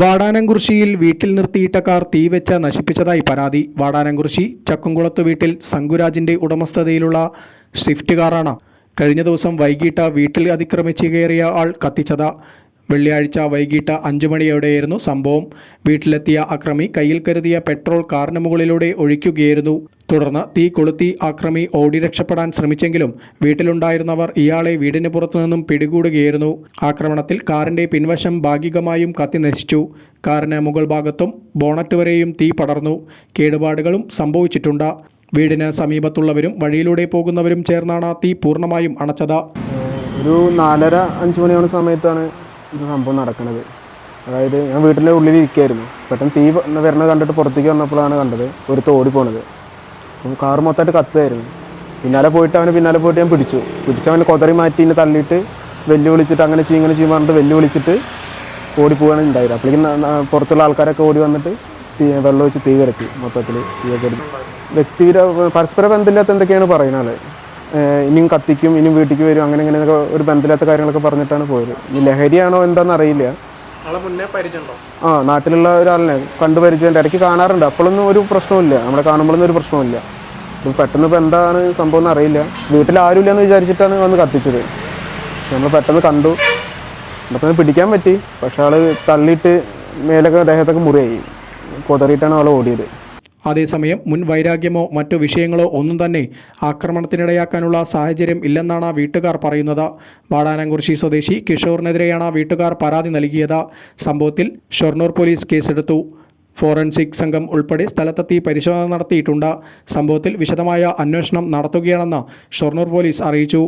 വാടാനംകുറിശിയിൽ വീട്ടിൽ നിർത്തിയിട്ട കാർ തീവെച്ച നശിപ്പിച്ചതായി പരാതി. വാടാനംകുറിശി ചക്കുംകുളത്ത് വീട്ടിൽ ശങ്കുരാജിന്റെ ഉടമസ്ഥതയിലുള്ള സ്വിഫ്റ്റ് കാറാണ്. കഴിഞ്ഞ ദിവസം വൈകിട്ട് വീട്ടിൽ അതിക്രമിച്ച് കയറിയ ആൾ കത്തിച്ചത്. വെള്ളിയാഴ്ച വൈകിട്ട് അഞ്ചു മണിയോടെയായിരുന്നു സംഭവം. വീട്ടിലെത്തിയ അക്രമി കയ്യിൽ കരുതിയ പെട്രോൾ കാറിന് മുകളിലൂടെ ഒഴിക്കുകയായിരുന്നു. തുടർന്ന് തീ കൊളുത്തി അക്രമി ഓടി രക്ഷപ്പെടാൻ ശ്രമിച്ചെങ്കിലും വീട്ടിലുണ്ടായിരുന്നവർ ഇയാളെ വീടിന് പുറത്തുനിന്നും പിടികൂടുകയായിരുന്നു. ആക്രമണത്തിൽ കാറിന്റെ പിൻവശം ഭാഗികമായും കത്തി നശിച്ചു. കാറിന് മുകൾ ഭാഗത്തും ബോണറ്റ് വരെയും തീ പടർന്നു. കേടുപാടുകളും സംഭവിച്ചിട്ടുണ്ട്. വീടിന് സമീപത്തുള്ളവരും വഴിയിലൂടെ പോകുന്നവരും ചേർന്നാണ് തീ പൂർണമായും അണച്ചത്. ഒരു നാലര അഞ്ച് മണിയാണ് സമയത്താണ് ഇത് സംഭവം നടക്കുന്നത് അതായത് ഞാൻ വീട്ടിലെ ഉള്ളിൽ ഇരിക്കുകയായിരുന്നു പെട്ടെന്ന് തീ വരണത് കണ്ടിട്ട് പുറത്തേക്ക് വന്നപ്പോഴാണ് കണ്ടത് ഒരു തോടി പോണത്. അപ്പം കാറ് മൊത്തമായിട്ട് കത്തുകയായിരുന്നു പിന്നാലെ പോയിട്ട് അവന് പിന്നാലെ പോയിട്ട് ഞാൻ പിടിച്ചു. പിടിച്ച് അവന് കൊതറി മാറ്റി എന്നെ തള്ളിയിട്ട് വെല്ലുവിളിച്ചിട്ട് അങ്ങനെ ചെയ്യും ഇങ്ങനെ ചെയ്യും പറഞ്ഞിട്ട് വെല്ലുവിളിച്ചിട്ട് ഓടി പോവുകയാണ് ഉണ്ടായത്. അപ്പോഴേക്കും പുറത്തുള്ള ആൾക്കാരൊക്കെ ഓടി വന്നിട്ട് തീ വെള്ളം ഒഴിച്ച് തീ കിടക്കി മൊത്തത്തിൽ തീയൊക്കെ എടുത്ത്. വ്യക്തിവിര പരസ്പര ബന്ധമില്ലാത്ത എന്തൊക്കെയാണ് പറയുന്നത് ഇനിയും കത്തിക്കും ഇനിയും വീട്ടിലേക്ക് വരും അങ്ങനെ ഇങ്ങനെയൊക്കെ ഒരു ബന്ധമില്ലാത്ത കാര്യങ്ങളൊക്കെ പറഞ്ഞിട്ടാണ് പോയത്. ലഹരിയാണോ എന്താണെന്ന് അറിയില്ല. ആ നാട്ടിലുള്ള ഒരാളിനെ കണ്ടു പരിചയം ഇടയ്ക്ക് കാണാറുണ്ട്. അപ്പോഴൊന്നും ഒരു പ്രശ്നമില്ല നമ്മളെ കാണുമ്പോഴൊന്നും ഒരു പ്രശ്നമില്ല ഇപ്പം പെട്ടെന്ന് ഇപ്പോൾ എന്താണ് സംഭവം എന്ന് അറിയില്ല. വീട്ടിൽ ആരുമില്ല എന്ന് വിചാരിച്ചിട്ടാണ് വന്ന് കത്തിച്ചത്. നമ്മൾ പെട്ടെന്ന് കണ്ടു. പെട്ടെന്ന് പിടിക്കാൻ പറ്റി. പക്ഷെ ആൾ തള്ളിയിട്ട് മേലൊക്കെ ദേഹത്തൊക്കെ മുറിയായി. കൊതറിയിട്ടാണ് ആൾ ഓടിയത്. അതേസമയം മുൻ വൈരാഗ്യമോ മറ്റു വിഷയങ്ങളോ ഒന്നും തന്നെ ആക്രമണത്തിനിടയാക്കാനുള്ള സാഹചര്യം ഇല്ലെന്നാണ് വീട്ടുകാർ പറയുന്നത്. വാടാനംകുറിശി സ്വദേശി കിഷോറിനെതിരെയാണ് വീട്ടുകാർ പരാതി നൽകിയത്. സംഭവത്തിൽ ഷൊർണൂർ പോലീസ് കേസെടുത്തു. ഫോറൻസിക് സംഘം ഉൾപ്പെടെ സ്ഥലത്തെത്തി പരിശോധന നടത്തിയിട്ടുണ്ട്. സംഭവത്തിൽ വിശദമായ അന്വേഷണം നടത്തുകയാണെന്ന് ഷൊർണൂർ പോലീസ് അറിയിച്ചു.